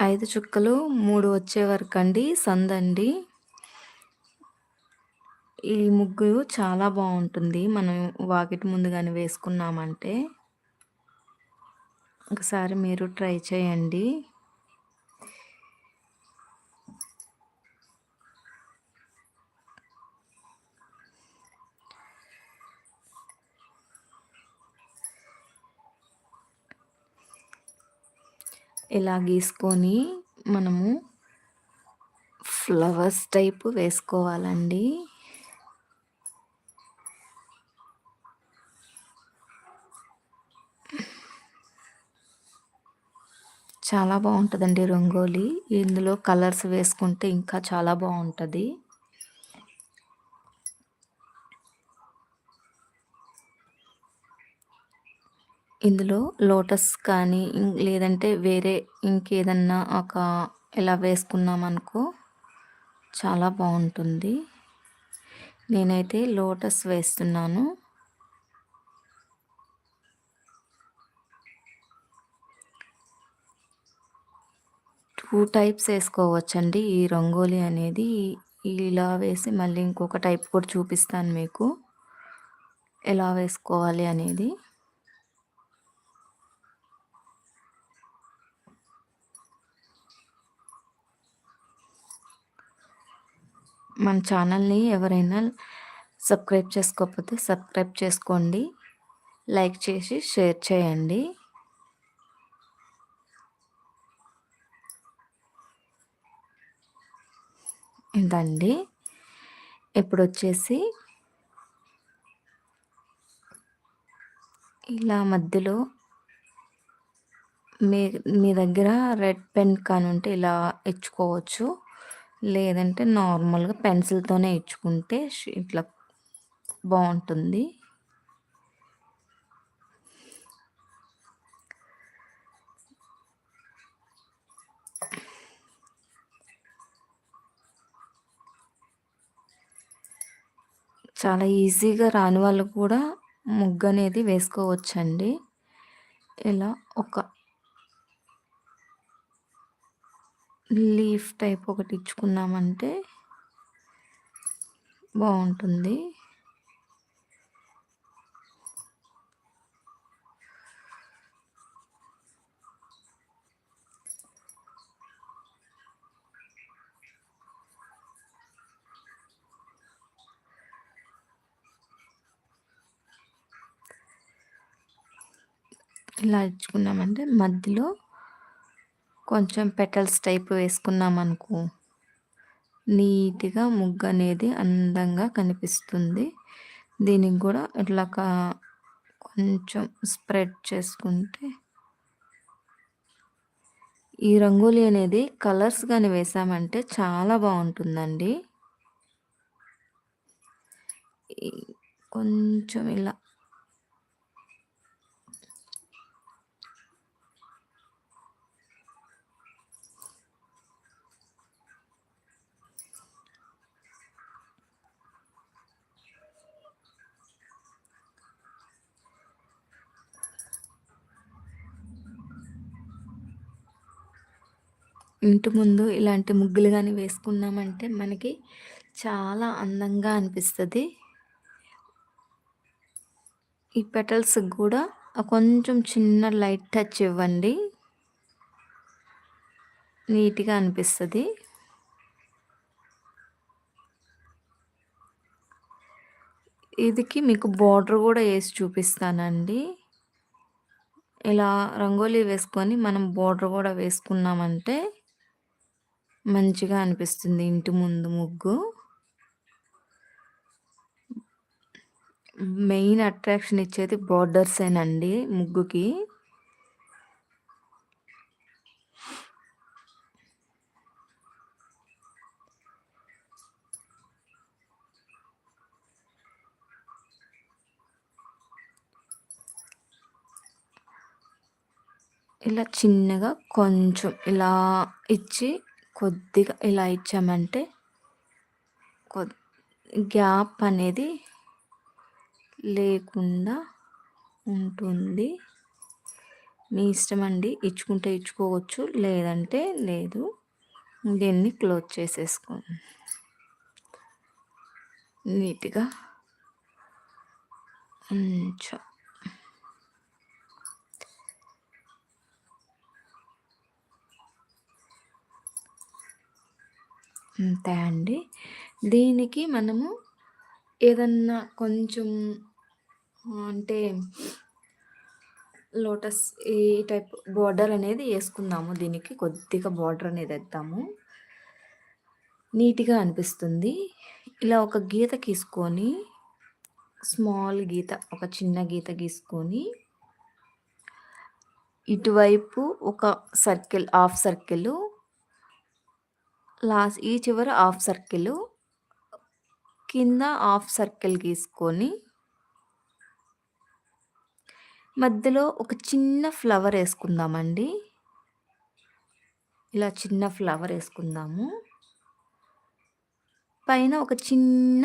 ఐదు చుక్కలు మూడు వచ్చే వరకండి సందండి. ఈ ముగ్గు చాలా బాగుంటుంది మనం వాకిటి ముందు కానీ వేసుకున్నామంటే. ఒకసారి మీరు ట్రై చేయండి. ఇలా గీసుకొని మనము ఫ్లవర్స్ టైపు వేసుకోవాలండి. చాలా బాగుంటుందండి రంగోలి. ఇందులో కలర్స్ వేసుకుంటే ఇంకా చాలా బాగుంటుంది ఇందులో లోటస్ కానీ లేదంటే వేరే ఇంకేదన్నా ఒక ఇలా వేసుకున్నామనుకో చాలా బాగుంటుంది. నేనైతే లోటస్ వేస్తున్నాను. టూ టైప్స్ వేసుకోవచ్చండి. ఈ రంగోలీ అనేది ఇలా వేసి మళ్ళీ ఇంకొక టైప్ కూడా చూపిస్తాను మీకు. ఎలా వేసుకోవాలి అనేది. మన ఛానల్ని ఎవరైనా సబ్స్క్రైబ్ చేసుకోకపోతే సబ్స్క్రైబ్ చేసుకోండి. లైక్ చేసి షేర్ చేయండి. ఇదండి. ఇప్పుడు వచ్చేసి ఇలా మధ్యలో మీ మీ దగ్గర రెడ్ పెన్ కానుంటే ఉంటే ఇలా ఇచ్చుకోవచ్చు. లేదంటే నార్మల్‌గా పెన్సిల్‌తోనే ఇచ్చుకుంటే ఇట్లా బాగుంటుంది చాలా ఈజీగా రాని వాళ్ళు కూడా ముగ్గు అనేది వేసుకోవచ్చండి. ఇలా ఒక లీఫ్ టైప్ ఒకటి ఇచ్చుకున్నామంటే బాగుంటుంది. ఇలా ఇచ్చుకున్నామంటే మధ్యలో కొంచెం పెటల్స్ టైప్ వేసుకున్నామనుకో నీట్‌గా ముగ్గు అనేది అందంగా కనిపిస్తుంది. దీనికి కూడా ఇట్లా కొంచెం స్ప్రెడ్ చేసుకుంటే ఈ రంగోలీ అనేది కలర్స్ కానీ వేసామంటే చాలా బాగుంటుందండి కొంచెం ఇలా ఇంటి ముందు ఇలాంటి ముగ్గులు కానీ వేసుకున్నామంటే మనకి చాలా అందంగా అనిపిస్తుంది. ఈ పెటల్స్ కూడా కొంచెం చిన్న లైట్ టచ్ ఇవ్వండి. నీట్గా అనిపిస్తుంది. ఇదికి మీకు బార్డర్ కూడా వేసి చూపిస్తానండి. ఇలా రంగోలీ వేసుకొని మనం బార్డర్ కూడా వేసుకున్నామంటే మంచిగా అనిపిస్తుంది ఇంటి ముందు ముగ్గు. మెయిన్ అట్రాక్షన్ ఇచ్చేది బార్డర్సేనండి ముగ్గుకి. ఇలా చిన్నగా కొంచెం ఇలా ఇచ్చి కొద్దిగా ఇలా ఇచ్చామంటే కొ గ్యాప్ అనేది లేకుండా ఉంటుంది. మీ ఇష్టం అండి ఇచ్చుకుంటే ఇచ్చుకోవచ్చు లేదంటే లేదు. దీన్ని క్లోజ్ చేసేసుకోండి నీట్గా ఉంచా. అంతే అండి? దీనికి మనము ఏదన్నా కొంచెం అంటే లోటస్ ఈ టైప్ బార్డర్ అనేది వేసుకుందాము. దీనికి కొద్దిగా బార్డర్ అనేది వేద్దాము. నీట్గా అనిపిస్తుంది. ఇలా ఒక గీత గీసుకొని స్మాల్ గీత ఒక చిన్న గీత గీసుకొని ఇటువైపు ఒక సర్కిల్ హాఫ్ సర్కిల్ లాస్ట్ ఈ చివర హాఫ్ సర్కిల్ కింద హాఫ్ సర్కిల్ గీసుకొని మధ్యలో ఒక చిన్న ఫ్లవర్ వేసుకుందామండి. ఇలా చిన్న ఫ్లవర్ వేసుకుందాము. పైన ఒక చిన్న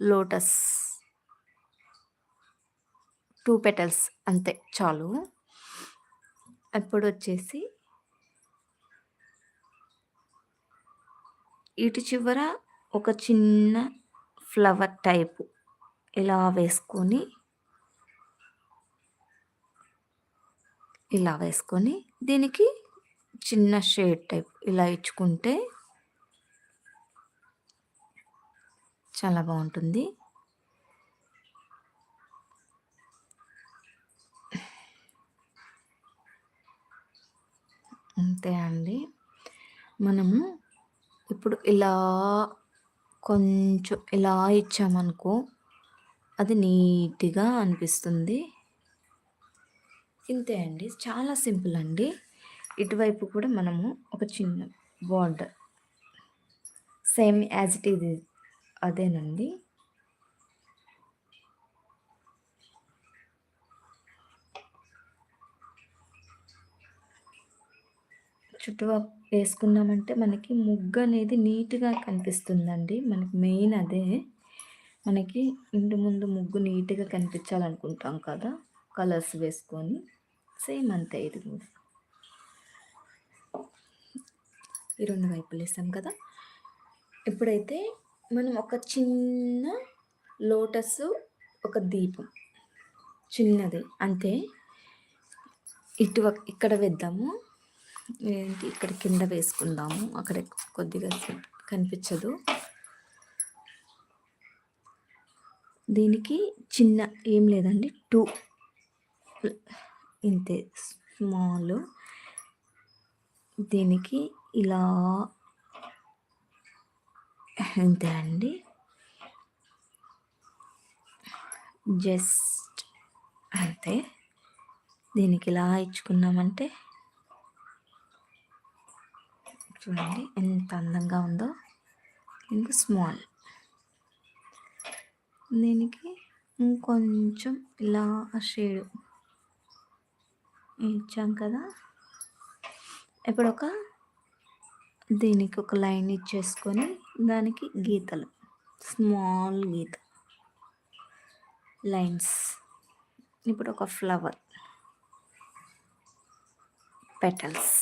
లోటస్ టూ పెటల్స్ అంతే చాలు. అప్పుడు వచ్చేసి ఇటు చివర ఒక చిన్న ఫ్లవర్ టైపు ఇలా వేసుకొని ఇలా వేసుకొని దీనికి చిన్న షేడ్ టైప్ ఇలా ఇచ్చుకుంటే చాలా బాగుంటుంది. అంతే అండి. మనము ఇప్పుడు ఇలా కొంచెం ఇలా ఇచ్చామనుకో అది నీట్గా అనిపిస్తుంది. ఇంతే అండి. చాలా సింపుల్ అండి. ఇటువైపు కూడా మనము ఒక చిన్న బార్డర్. సేమ్ యాజ్ ఇట్ ఇది అదేనండి. చుట్టుపక్క వేసుకున్నామంటే మనకి ముగ్గు అనేది నీట్గా కనిపిస్తుందండి. మనకి మెయిన్ అదే. మనకి ఇంటి ముందు ముగ్గు నీట్గా కనిపించాలనుకుంటాం కదా కలర్స్ వేసుకొని. సేమ్ అంతే ఇది కూడా. ఈ రెండు వైపులు వేసాం కదా. ఇప్పుడైతే మనం ఒక చిన్న లోటస్ ఒక దీపం చిన్నది అంతే. ఇటు ఇక్కడ వేద్దాము. ఏంటి? ఇక్కడ కింద వేసుకుందాము. అక్కడ కొద్దిగా కనిపించదు. దీనికి చిన్న ఏం లేదండి. టూ ఇంతే స్మాల్. దీనికి ఇలా ఇంతే అండి. జస్ట్ అంతే. దీనికి ఇలా ఇచ్చుకున్నామంటే చూడండి ఎంత అందంగా ఉందో. ఇంకా స్మాల్. దీనికి ఇంకొంచెం ఇలా షేడ్ ఇచ్చాం కదా. ఇప్పుడు ఒక దీనికి ఒక లైన్ ఇచ్చేసుకొని దానికి గీతలు. స్మాల్ గీత. లైన్స్. ఇప్పుడు ఒక ఫ్లవర్. పెటల్స్.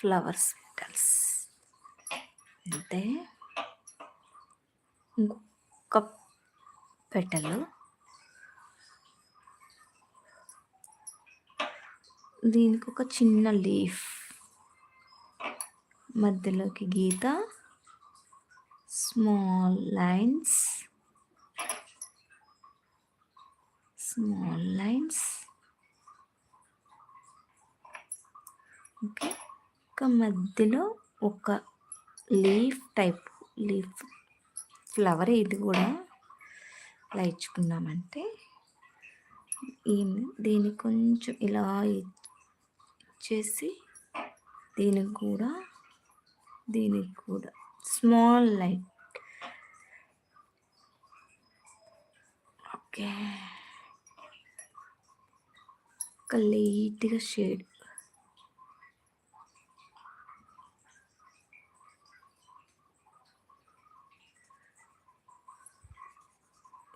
ఫ్లవర్స్. పెటల్స్ అంటే ఇంకొక పెట్టలు. దీనికి ఒక చిన్న లీఫ్. మధ్యలోకి గీత. Small lines. Small lines. Okay. ఒక మధ్యలో ఒక లీఫ్ టైప్ లీఫ్ ఫ్లవర్ ఇది కూడా ఇలా ఇచ్చుకున్నామంటే ఈ దీన్ని కొంచెం ఇలా ఇచ్చేసి దీనికి కూడా దీనికి కూడా స్మాల్ లైట్. ఓకే. ఒక లైట్గా షేడ్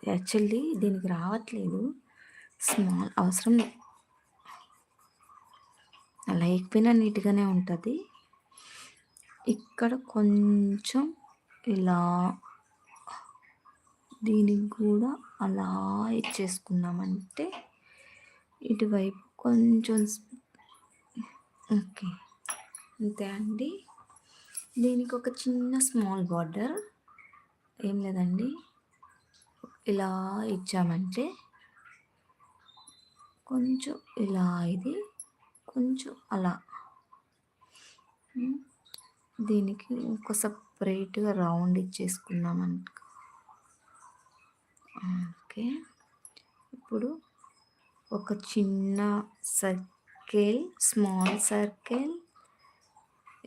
యాక్చువల్లీ దీనికి రావట్లేదు స్మాల్ అవసరం అలా ఎక్కిపోయినా నీట్‌గానే ఉంటుంది ఇక్కడ కొంచెం ఇలా దీనికి కూడా అలా ఇచ్చేసుకున్నామంటే ఇటువైపు కొంచెం ఓకే. అంతే అండి. దీనికి ఒక చిన్న స్మాల్ బార్డర్ ఏం లేదండి. ఇలా ఇచ్చామంటే కొంచెం ఇలా ఇది కొంచెం అలా. దీనికి ఒక సపరేట్గా రౌండ్ ఇచ్చేసుకున్నామనుకో ఓకే. ఇప్పుడు ఒక చిన్న సర్కిల్ స్మాల్ సర్కిల్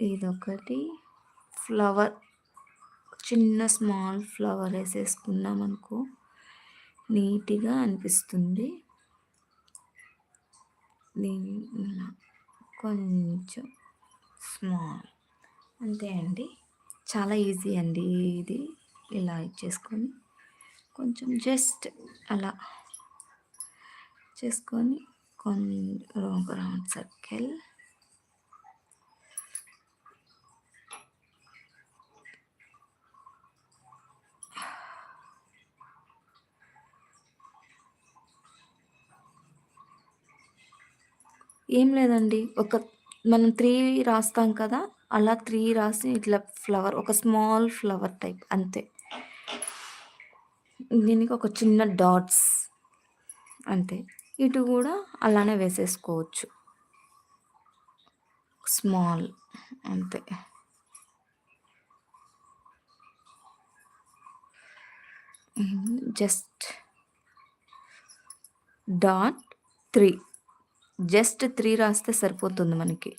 ఇదొకటి ఫ్లవర్ చిన్న స్మాల్ ఫ్లవర్ వేసేసుకున్నాం అనుకో. నీట్గా అనిపిస్తుంది. దీన్ని కొంచెం స్మాల్ అంతే అండి. చాలా ఈజీ అండి ఇది ఇలా ఇచ్చేసుకొని కొంచెం జస్ట్ అలా చేసుకొని కొన్ని రౌండ్ సర్కిల్ ఏం లేదండి. ఒక మనం త్రీ రాస్తాం కదా అలా త్రీ రాసి ఇట్లా ఫ్లవర్ ఒక స్మాల్ ఫ్లవర్ టైప్ అంతే. దీనికి ఒక చిన్న డాట్స్ అంతే. ఇటు కూడా అలానే వేసేసుకోవచ్చు. స్మాల్ అంతే. Just dot three. Just three రాస్తే సరిపోతుంది మనకి.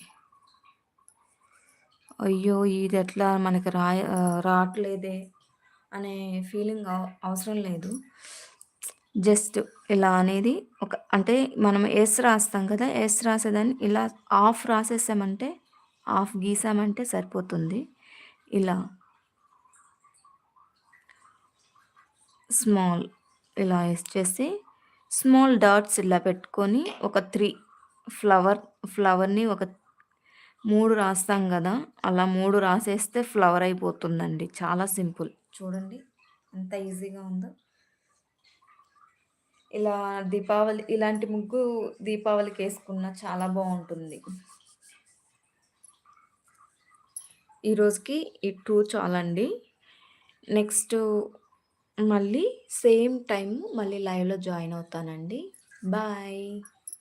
అయ్యో ఇది ఎట్లా మనకి రాయ రావట్లేదే అనే ఫీలింగ్ అవసరం లేదు. జస్ట్ ఇలా అనేది ఒక అంటే మనం ఎస్ రాస్తాం కదా ఎస్ రాసేదాన్ని ఇలా ఆఫ్ రాసేసామంటే ఆఫ్ గీసామంటే సరిపోతుంది. ఇలా. స్మాల్ ఇలా చేసి స్మాల్ డాట్స్ ఇలా పెట్టుకొని ఒక త్రీ ఫ్లవర్ ఫ్లవర్ని ఒక మూడు రాస్తాం కదా అలా మూడు రాసేస్తే ఫ్లవర్ అయిపోతుందండి. చాలా సింపుల్. చూడండి ఎంత ఈజీగా ఉందో. ఇలా దీపావళి ఇలాంటి ముగ్గు దీపావళికి వేసుకున్న చాలా బాగుంటుంది. ఈరోజుకి ఈ టూ చాలండి. నెక్స్ట్ మళ్ళీ సేమ్ టైం మళ్ళీ లైవ్లో జాయిన్ అవుతానండి. బాయ్.